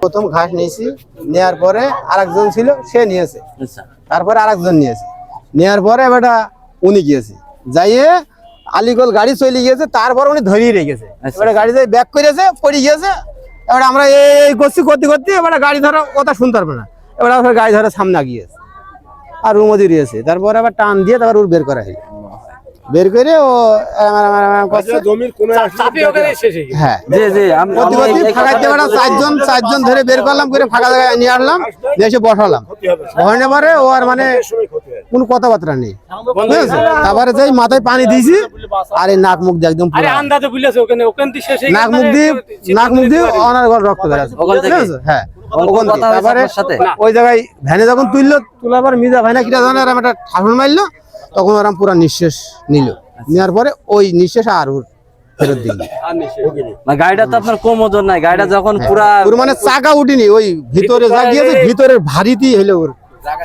প্রথম ঘাস নিয়েছি নেয়ার পরে আরেকজন ছিল সে নিয়েছে। আচ্ছা। তারপরে আরেকজন নিয়েছে। নেওয়ার পরে বেটা উনি গিয়েছে। যাইয়ে আলিগল গাড়ি চলে গিয়েছে তারপর উনি ধরিয়ে রেখেছে আচ্ছা। এবারে গাড়ি যাই ব্যাক করেছে পড়ে গিয়েছে। এবারে আমরা এই করছি করতে করতে এবারে গাড়ি ধরা কথা শুনতে পারবে না। এবারে গাড়ি ধরে সামনে গিয়েছে আর রুমও দিয়েছে। তারপরে আবার টান দিয়ে তারপর ওর বের করা হলো। বের করে ও হ্যাঁ। জি জি চারজন চারজন ধরে বের করলাম করে ফাঁকা জায়গায় নিয়ে আসলাম নিয়ে এসে বসালাম। ওখানে পরে ও আর মানে কোনো কথাবার্তা নেই? তারপরে যাই মাথায় পানি দিয়েছি আর এই নাক মুখ দিয়ে একদম নাক মুখ দিয়ে নাক মুখ দিয়ে অনার গল রক্ত ওখান হ্যাঁ? ওই জায়গায় ভ্যানে যখন তুললো তোলার পর মিজা ভাইনা কিটা ধরনের এরম একটা ঠাসন মারলো তখন ওরম পুরো নিঃশ্বাস নিল। নেওয়ার পরে ওই নিঃশ্বাস আর ওর ফেরত দিল। মানে গাড়িটা তো আপনার কম ওজন নাই গাড়িটা যখন পুরা ওর মানে চাকা উঠিনি ওই ভিতরে যা গিয়েছে ভিতরের ভারীতেই হলো ওর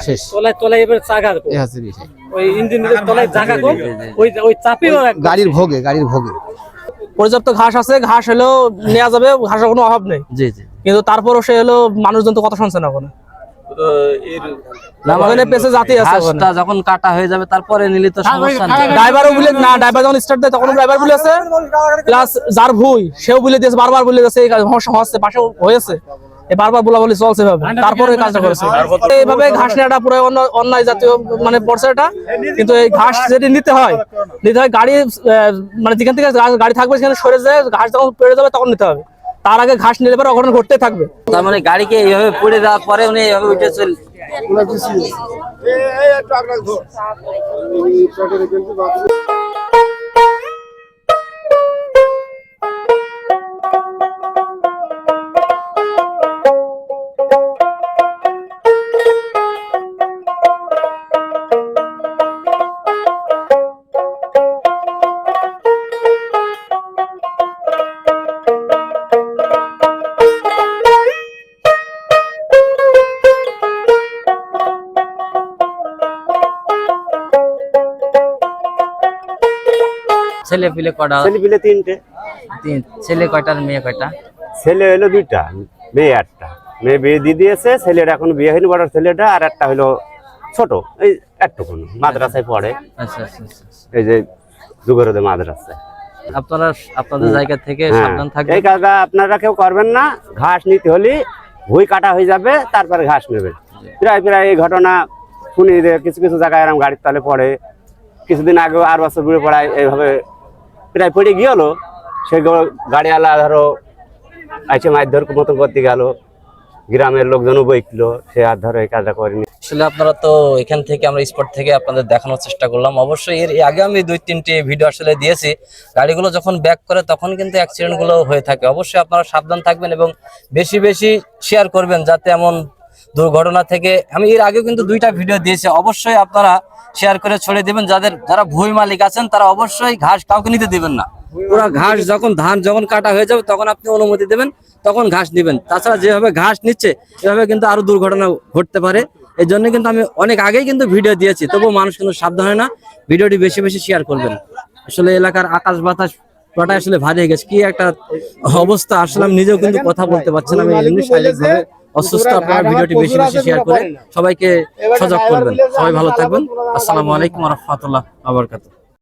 শেষ। তলায় তলায় এবার চাকা কম। এ আছে বিষয়। ওই ইঞ্জিনের তলায় জায়গা কম ওই ওই চাপে গাড়ির ভোগে গাড়ির ভোগে। পর্যাপ্ত ঘাস আছে ঘাস হলেও নেওয়া যাবে ঘাসের কোনো অভাব নেই। জি জি। কিন্তু তারপরও সে হলো মানুষজন তো কথা শুনছে না ওখানে মানে যখন কাটা হয়ে যাবে তারপরে নিলে তো সমস্যা ড্রাইভারও বলে না ড্রাইভার যখন স্টার্ট দেয় তখন ড্রাইভার বলেছে প্লাস যার ভুই সেও বলে দিয়েছে বারবার বলে দিয়েছে এই সমস্যা হচ্ছে পাশে হয়েছে। এই বারবার বলা বলি চলছে তারপরে কাজটা করেছে। এইভাবে ঘাস নেওয়াটা পুরো অন্য- অন্যায় জাতীয় মানে পড়ছে এটা। কিন্তু এই ঘাস যদি নিতে হয় নিতে হয় গাড়ি আহ, মানে যেখান থেকে গাড়ি থাকবে সেখানে সরে যায় ঘাস যখন পেড়ে যাবে তখন নিতে হবে। তার আগে ঘাস নিলে পরে অঘটন ঘটতে থাকবে। তার মানে গাড়িকে এইভাবে পড়ে দেওয়ার পরে উনি এইভাবে উঠে চল ছেলে পিলে কটা? ছেলে পিলে তিনটে। তিন ছেলে কয়টা মেয়ে কয়টা? ছেলে হলো দুইটা মেয়ে একটা মেয়ে বিয়ে দিয়ে দিয়েছে ছেলের এখন বিয়ে হয়নি বড় ছেলেটা আর একটা হলো ছোট এই একটুকুন মাদ্রাসায় পড়ে। আচ্ছা আচ্ছা আচ্ছা, আচ্ছা। এই যে যুগরদে মাদ্রাসায় আপনারা আপনাদের জায়গা থেকে হ্যাঁ, সাবধান থাকবেন। এই কাজটা আপনারা কেউ করবেন না ঘাস নিতে হলে ভুই কাটা হয়ে যাবে তারপরে ঘাস নেবেন প্রায় প্রায় এই ঘটনা শুনি যে কিছু কিছু জায়গায় এরকম গাড়ির তলে পড়ে। কিছুদিন আগে আর বছর ঘুরে পড়ায় এইভাবে প্রায় পড়ে গিয়েল সে গাড়িওয়ালা ধরো এসে মারধর মতন করতে গেল। গ্রামের লোকজনও বইকলো সে আর ধরো এই কাজটা করেনি। আসলে আপনারা তো এখান থেকে আমরা স্পট থেকে আপনাদের দেখানোর চেষ্টা করলাম। অবশ্যই এর আগে আমি দুই, তিনটি ভিডিও আসলে দিয়েছি। গাড়িগুলো যখন ব্যাক করে তখন কিন্তু অ্যাক্সিডেন্টগুলো হয়ে থাকে। অবশ্যই আপনারা সাবধান থাকবেন এবং বেশি বেশি শেয়ার করবেন যাতে এমন দুর্ঘটনা থেকে। আমি এর আগেও কিন্তু দুইটা ভিডিও দিয়েছি। অবশ্যই আপনারা শেয়ার করে ছড়িয়ে দিবেন। যাদের যারা ভুই মালিক আছেন, তারা অবশ্যই ঘাস কাউকে নিতে দিবেন না। পুরো ঘাস যখন ধান যখন কাটা হয়ে যাবে, তখন আপনি অনুমতি দেবেন, তখন ঘাস দিবেন তাছাড়া যেভাবে ঘাস নিচ্ছে এভাবে কিন্তু আরও দুর্ঘটনা ঘটতে পারে। এই জন্য কিন্তু আমি অনেক আগেই কিন্তু ভিডিও দিয়েছি। তবুও মানুষ কিন্তু সাবধান হয় না। ভিডিওটি বেশি বেশি শেয়ার করবেন। আসলে এলাকার আকাশ বাতাস আসলে ভারী হয়ে গেছে। কি একটা অবস্থা, আসলে আমি নিজেও কিন্তু কথা বলতে পারছি না। আমি অসুস্থ আপনারা ভিডিওটি বেশি বেশি শেয়ার করে সবাইকে সজাগ করবেন। সবাই ভালো থাকবেন। আসসালামু আলাইকুম রহমতুল্লাহ আবরকাত